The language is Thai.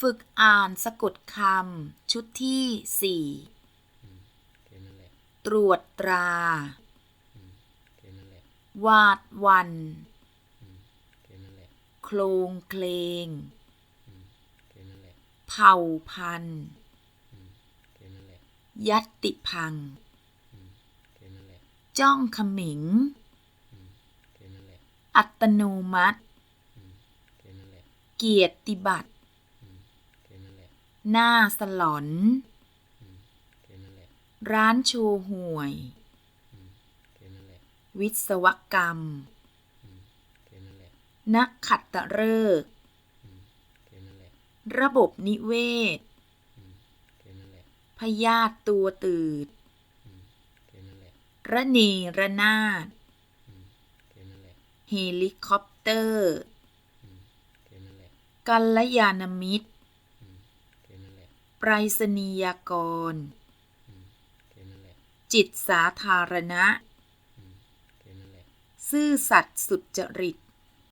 ฝึกอ่านสะกดคำชุดที่สี่แค่นั้นแหละตรวจตราแค่นั้นแหละวาดวันแค่นั้นแหละโครงเคลงแค่นั้นแหละเผ่าพันธุ์แค่นั้นแหละยัตติพังแค่นั้นแหละจ้องเขมิงแค่นั้นแหละอัตโนมัติแค่นั้นแหละเกียรติบัตรแค่นั้นแหละหน้าสลอนแค่นั้นแหละร้านโชว์หวยแค่นั้นแหละวิศวกรรมแค่นั้นแหละนักขัตฤกษ์แค่นั้นแหละระบบนิเวศแค่นั้นแหละพยาธิตัวตืดแค่นั้นแหละระเนระนาดแค่นั้นแหละเฮลิคอปเตอร์แค่นั้นแหละกัลยาณมิตรแค่นั้นแหละ ไปรษณียากรแค่นั้นแหละจิตสาธารณะแค่นั้นแหละซื่อสัตย์สุจริต